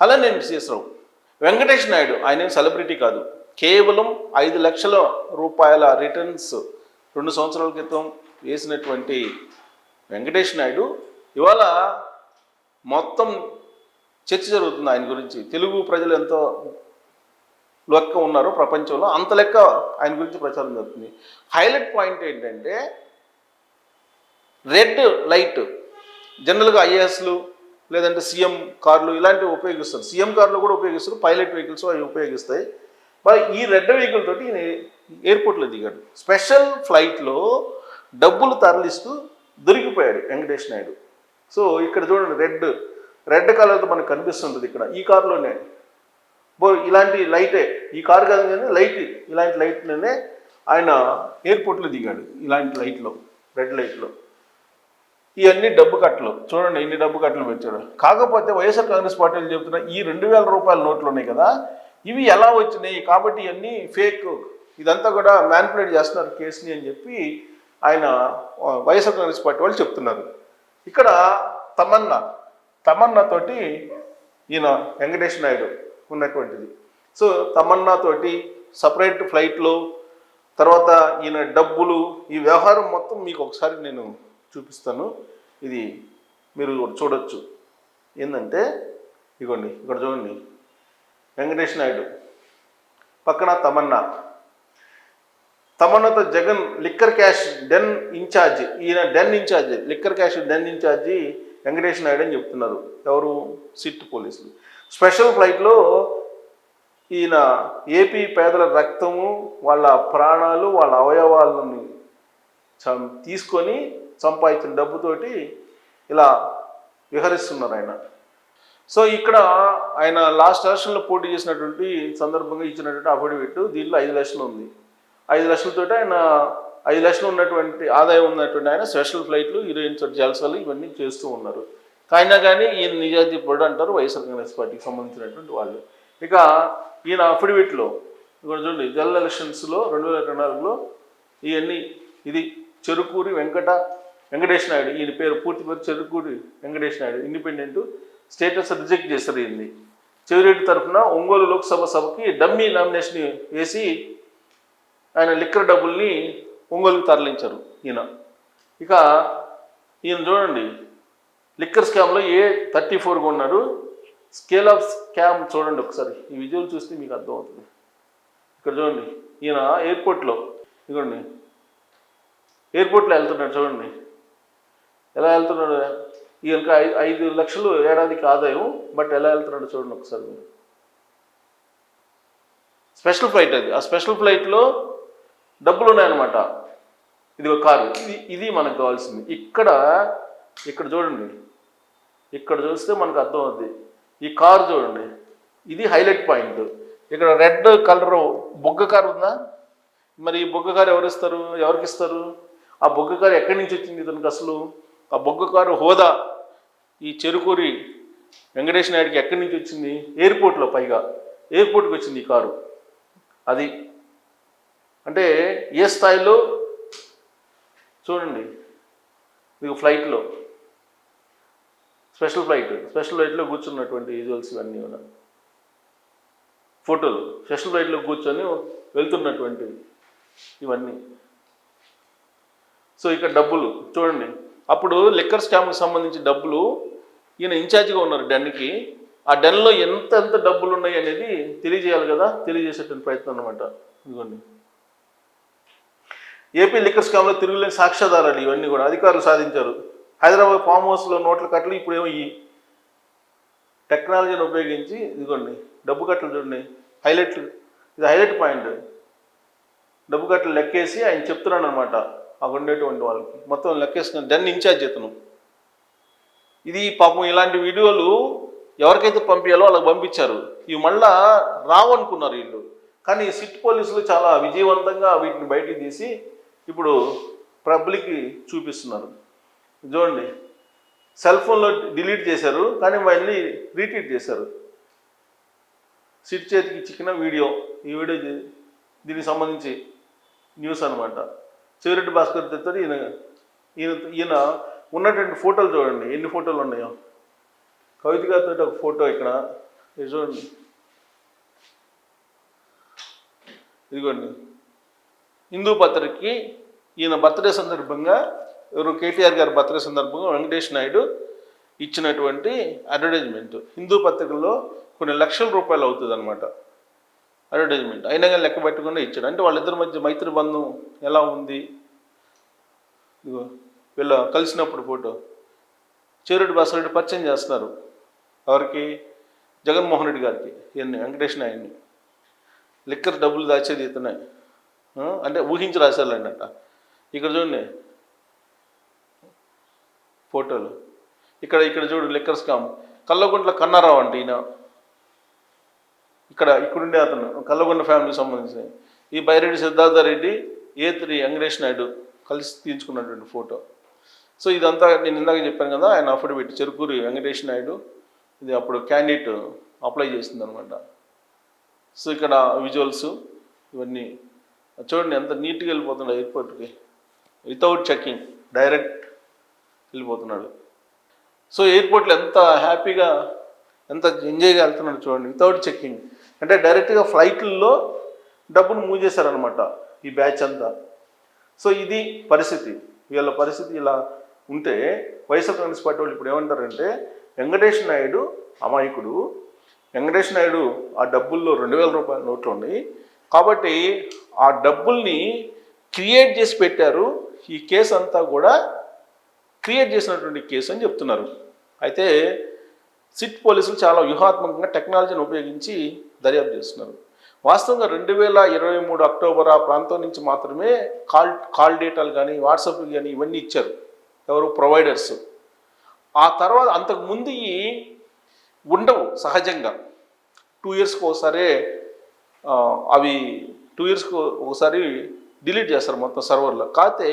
అలా నేను చేసావు వెంకటేష్ నాయుడు ఆయన సెలబ్రిటీ కాదు. కేవలం ఐదు లక్షల రూపాయల రిటర్న్స్ రెండు సంవత్సరాల క్రితం వేసినటువంటి వెంకటేష్ నాయుడు ఇవాళ మొత్తం చర్చ జరుగుతుంది ఆయన గురించి. తెలుగు ప్రజలు ఎంతో లెక్క ఉన్నారు ప్రపంచంలో అంత లెక్క ఆయన గురించి ప్రచారం జరుగుతుంది. హైలైట్ పాయింట్ ఏంటంటే రెడ్ లైట్ జనరల్గా ఐఏఎస్లు లేదంటే సీఎం కార్లు ఇలాంటివి ఉపయోగిస్తారు. సీఎం కార్లు కూడా ఉపయోగిస్తారు పైలట్ వెహికల్స్ అవి ఉపయోగిస్తాయి. మరి ఈ రెడ్ వెహికల్ తోటి ఈయన ఎయిర్పోర్ట్లో దిగాడు. స్పెషల్ ఫ్లైట్లో డబ్బులు తరలిస్తూ దొరికిపోయాడు వెంకటేష్ నాయుడు. సో ఇక్కడ చూడండి రెడ్ రెడ్ కలర్తో మనకు కనిపిస్తుంటుంది ఇక్కడ. ఈ కారులోనే. బో ఇలాంటి లైటే. ఈ కారు కాదు కానీ లైట్ ఇలాంటి లైట్లోనే ఆయన ఎయిర్పోర్ట్లో దిగాడు ఇలాంటి లైట్లో రెడ్ లైట్లో. ఇవన్నీ డబ్బు కట్టలు. చూడండి ఎన్ని డబ్బు కట్టలు పెట్టారు కాకపోతే వైఎస్ఆర్ కాంగ్రెస్ పార్టీలు చెప్తున్న ఈ రెండు వేల రూపాయల నోట్లు ఉన్నాయి కదా ఇవి ఎలా వచ్చినాయి? కాబట్టి ఇవన్నీ ఫేక్ ఇదంతా కూడా మ్యానిపులేట్ చేస్తున్నారు కేసుని అని చెప్పి ఆయన వైఎస్ఆర్ కాంగ్రెస్ పార్టీ వాళ్ళు చెప్తున్నారు. ఇక్కడ తమన్నా తమన్నా తోటి ఈయన వెంకటేష్ నాయుడు ఉన్నటువంటిది. సో తమన్నా తోటి సపరేట్ ఫ్లైట్లు తర్వాత ఈయన డబ్బులు ఈ వ్యవహారం మొత్తం మీకు ఒకసారి నేను చూపిస్తాను. ఇది మీరు చూడొచ్చు. ఏంటంటే ఇగోండి ఇక్కడ చూడండి. వెంకటేష్ నాయుడు పక్కన Tamannaah. తమన్నాతో Jagan liquor cash den incharge ఈయన den incharge liquor cash den incharge Venkatesh Naidu అని చెప్తున్నారు. ఎవరు? సిట్ పోలీసులు. స్పెషల్ ఫ్లైట్లో ఈయన ఏపీ పేదల రక్తము వాళ్ళ ప్రాణాలు వాళ్ళ అవయవాలను తీసుకొని సంపాదించిన డబ్బుతోటి ఇలా విహరిస్తున్నారు ఆయన. సో ఇక్కడ ఆయన లాస్ట్ ఎలక్షన్లో పోటీ చేసినటువంటి సందర్భంగా ఇచ్చినటువంటి అఫిడవిట్ దీనిలో ఐదు లక్షలు ఉంది. ఐదు లక్షలతోటి ఆయన ఐదు లక్షలు ఉన్నటువంటి ఆదాయం ఉన్నటువంటి ఆయన స్పెషల్ ఫ్లైట్లు హీరోయిన్స్ జల్సాలు ఇవన్నీ చేస్తూ ఉన్నారు. అయినా కానీ ఈయన నిజాయితీ పడు అంటారు వైఎస్ఆర్ కాంగ్రెస్ పార్టీకి సంబంధించినటువంటి వాళ్ళు. ఇక ఈయన అఫిడవిట్లో ఇక్కడ చూడండి జనరల్ ఎలక్షన్స్లో రెండు వేల ఇరవై నాలుగులో ఇవన్నీ ఇది చెరుకూరి వెంకట వెంకటేష్ నాయుడు ఈయన పేరు పూర్తి పేరు Cherukuri Venkatesh Naidu independent status reject చేస్తారు ఈయన్ని. చెవిరెడ్డి తరఫున ఒంగోలు లోక్సభ సభకి డమ్మీ నామినేషన్ వేసి ఆయన లిక్కర్ డబ్బుల్ని ఒంగోలుకు తరలించారు ఈయన. ఇక ఈయన చూడండి లిక్కర్ స్కామ్లో ఏ థర్టీ ఫోర్గా ఉన్నారు స్కేల్ ఆఫ్ స్కామ్ చూడండి ఒకసారి ఈ విజువల్ చూస్తే మీకు అర్థమవుతుంది. ఇక్కడ చూడండి ఈయన ఎయిర్పోర్ట్లో ఇదిగోండి ఎయిర్పోర్ట్లో వెళ్తున్నాడు చూడండి. ఎలా వెళ్తున్నాడు? ఈయనకి ఐదు ఐదు లక్షలు ఏడాదికి ఆదాయం బట్ ఎలా వెళ్తున్నాడు చూడండి ఒకసారి. మీరు. స్పెషల్ ఫ్లైట్ అది. ఆ స్పెషల్ ఫ్లైట్లో డబ్బులు ఉన్నాయన్నమాట ఇది ఒక కారు. ఇది ఇది మనకు కావాల్సింది. ఇక్కడ ఇక్కడ చూడండి. ఇక్కడ చూస్తే మనకు అర్థం అవుద్ది ఈ కారు చూడండి. ఇది హైలైట్ పాయింట్. ఇక్కడ రెడ్ కలర్ బొగ్గ కారు ఉందా? మరి ఈ బొగ్గ కారు ఎవరు ఇస్తారు? ఎవరికి ఇస్తారు? ఆ బొగ్గ కారు ఎక్కడి నుంచి వచ్చింది ఇతనికి అసలు? ఆ బొగ్గ కారు హోదా ఈ చెరుకూరి వెంకటేష్ నాయుడికి ఎక్కడి నుంచి వచ్చింది? ఎయిర్పోర్ట్లో పైగా. ఎయిర్పోర్ట్కి వచ్చింది ఈ కారు. అది అంటే ఏ స్థాయిలో? చూడండి. మీకు ఫ్లైట్లో. Special flight. స్పెషల్ ఫ్లైట్లో కూర్చున్నటువంటి విజువల్స్ ఇవన్నీ కూడా. ఫోటోలు. స్పెషల్ ఫ్లైట్లో కూర్చొని వెళ్తున్నటువంటివి ఇవన్నీ. సో ఇక్కడ డబ్బులు. చూడండి. అప్పుడు లిక్కర్ స్టాంప్కి సంబంధించి డబ్బులు ఈయన ఇన్ఛార్జిగా ఉన్నారు డెన్కి ఆ డెన్లో ఎంత ఎంత డబ్బులు ఉన్నాయి అనేది తెలియజేయాలి కదా తెలియజేసేటువంటి ప్రయత్నం అనమాట ఇదిగోండి. ఏపీ లిక్కర్ స్కామ్లో తిరుగులేని సాక్ష్యాధారాలు ఇవన్నీ కూడా అధికారులు సాధించారు. హైదరాబాద్ ఫామ్ హౌస్లో నోట్ల కట్టలు ఇప్పుడేమో ఈ టెక్నాలజీని ఉపయోగించి ఇదిగోండి డబ్బు కట్టలు చూడండి. హైలైట్ ఇది హైలైట్ పాయింట్ డబ్బు కట్టలు లెక్కేసి ఆయన చెప్తున్నాడు అనమాట అక్కడ ఉండేటువంటి వాళ్ళకి. మొత్తం లెక్కేసిన డెన్ ఇన్ఛార్జ్ ఇతను ఇది పాపం ఇలాంటి వీడియోలు ఎవరికైతే పంపించాలో వాళ్ళకి పంపించారు. ఇవి మళ్ళా రావనుకున్నారు వీళ్ళు. కానీ సిట్ పోలీసులు చాలా విజయవంతంగా వీటిని బయటికి తీసి ఇప్పుడు పబ్లిక్కి చూపిస్తున్నారు. చూడండి. సెల్ ఫోన్లో డిలీట్ చేశారు కానీ మళ్ళీ రీట్వీట్ చేశారు. సిట్ చేతికి చిక్కిన వీడియో. ఈ వీడియో దీనికి సంబంధించి న్యూస్ అనమాట చివరెడ్డి భాస్కర్ తెత్తారు ఈయన ఈయన ఈయన ఉన్నటువంటి ఫోటోలు చూడండి. ఎన్ని ఫోటోలు ఉన్నాయో. కవిత గారితో ఒక ఫోటో ఇక్కడ. ఇది చూడండి. ఇదిగోండి. హిందూ పత్రికకి ఈయన బర్త్డే సందర్భంగా ఎవరు కేటీఆర్ గారి బర్త్డే సందర్భంగా వెంకటేష్ నాయుడు ఇచ్చినటువంటి అడ్వర్టైజ్మెంట్. హిందూ పత్రికల్లో కొన్ని లక్షల రూపాయలు అవుతుంది అనమాట అడ్వర్టైజ్మెంట్. అయినా కానీ లెక్క పెట్టకుండా ఇచ్చాడు. అంటే వాళ్ళిద్దరి మధ్య మైత్రి బంధం ఎలా ఉంది? ఇదిగో వీళ్ళ కలిసినప్పుడు ఫోటో. చేరెడ్డి బసరెడ్డి పరిచయం చేస్తున్నారు. ఎవరికి? జగన్మోహన్ రెడ్డి గారికి. ఈయన్ని వెంకటేష్ నాయుడిని. లిక్కర్ డబ్బులు దాచేది ఇతనే. అంటే ఊహించి రాశారులేండి అంట ఇక్కడ చూడండి. ఫోటోలు. ఇక్కడ ఇక్కడ చూడు లిక్కర్ స్కామ్. కల్లగుంట్ల కన్నారావు అంటే ఈయన. ఇక్కడ ఇక్కడుండే అతను కల్లగొండ ఫ్యామిలీకి సంబంధించిన. ఈ బైరెడ్డి సిద్ధార్థ రెడ్డి ఏ త్రీ వెంకటేష్ నాయుడు కలిసి తీయించుకున్నటువంటి ఫోటో. సో ఇదంతా నేను ఇందాక చెప్పాను కదా ఆయన అఫిడవిట్ చెరుకూరి వెంకటేష్ నాయుడు ఇది అప్పుడు క్యాండిడేట్ అప్లై చేసింది అనమాట సో ఇక్కడ విజువల్స్ ఇవన్నీ. చూడండి ఎంత నీట్గా వెళ్ళిపోతున్నాడు ఎయిర్పోర్ట్కి. వితౌట్ చెకింగ్ డైరెక్ట్ వెళ్ళిపోతున్నాడు. సో ఎయిర్పోర్ట్లో ఎంత హ్యాపీగా ఎంత ఎంజాయ్గా వెళ్తున్నాడు చూడండి వితౌట్ చెకింగ్. అంటే డైరెక్ట్గా ఫ్లైట్లలో డబ్బును మూవ్ చేశారనమాట ఈ బ్యాచ్ అంతా. సో ఇది పరిస్థితి. వీళ్ళ పరిస్థితి ఇలా ఉంటే వైఎస్ఆర్ కాంగ్రెస్ పార్టీ వాళ్ళు ఇప్పుడు ఏమంటారంటే వెంకటేష్ నాయుడు అమాయకుడు. వెంకటేష్ నాయుడు ఆ డబ్బుల్లో రెండు వేల రూపాయల నోట్లు ఉన్నాయి కాబట్టి ఆ డబ్బుల్ని క్రియేట్ చేసి పెట్టారు. ఈ కేసు అంతా కూడా క్రియేట్ చేసినటువంటి కేసు అని చెప్తున్నారు. అయితే సిట్ పోలీసులు చాలా వ్యూహాత్మకంగా టెక్నాలజీని ఉపయోగించి దర్యాప్తు చేస్తున్నారు. వాస్తవంగా రెండు వేల ఇరవై మూడు అక్టోబర్ ఆ ప్రాంతం నుంచి మాత్రమే కాల్ కాల్ డేటాలు కానీ వాట్సాప్ కానీ ఇవన్నీ ఇచ్చారు. ఎవరు? ప్రొవైడర్స్. ఆ తర్వాత అంతకు ముందు ఉండవు సహజంగా. టూ ఇయర్స్కి ఒకసారి అవి టూ ఇయర్స్కి ఒకసారి డిలీట్ చేస్తారు మొత్తం సర్వర్లో. కాకపోతే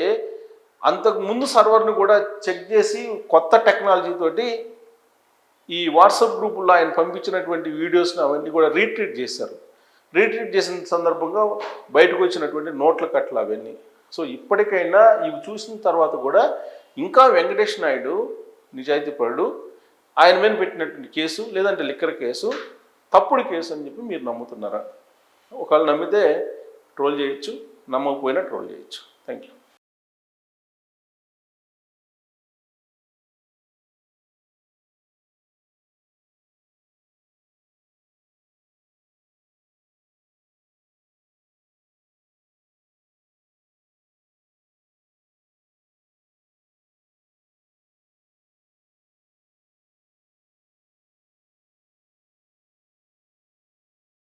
అంతకు ముందు సర్వర్ని కూడా చెక్ చేసి కొత్త టెక్నాలజీ తోటి ఈ వాట్సాప్ గ్రూపుల్లో ఆయన పంపించినటువంటి వీడియోస్ని అవన్నీ కూడా రీట్రీట్ చేశారు. రీట్రీట్ చేసిన సందర్భంగా బయటకు వచ్చినటువంటి నోట్ల కట్టలు అవన్నీ. సో ఇప్పటికైనా ఇవి చూసిన తర్వాత కూడా ఇంకా వెంకటేష్ నాయుడు నిజాయితీపరుడు ఆయన మీద పెట్టినటువంటి కేసు లేదంటే లిక్కర్ కేసు తప్పుడు కేసు అని చెప్పి మీరు నమ్ముతున్నారా? ఒకవేళ నమ్మితే ట్రోల్ చేయొచ్చు నమ్మకపోయినా ట్రోల్ చేయొచ్చు. Thank you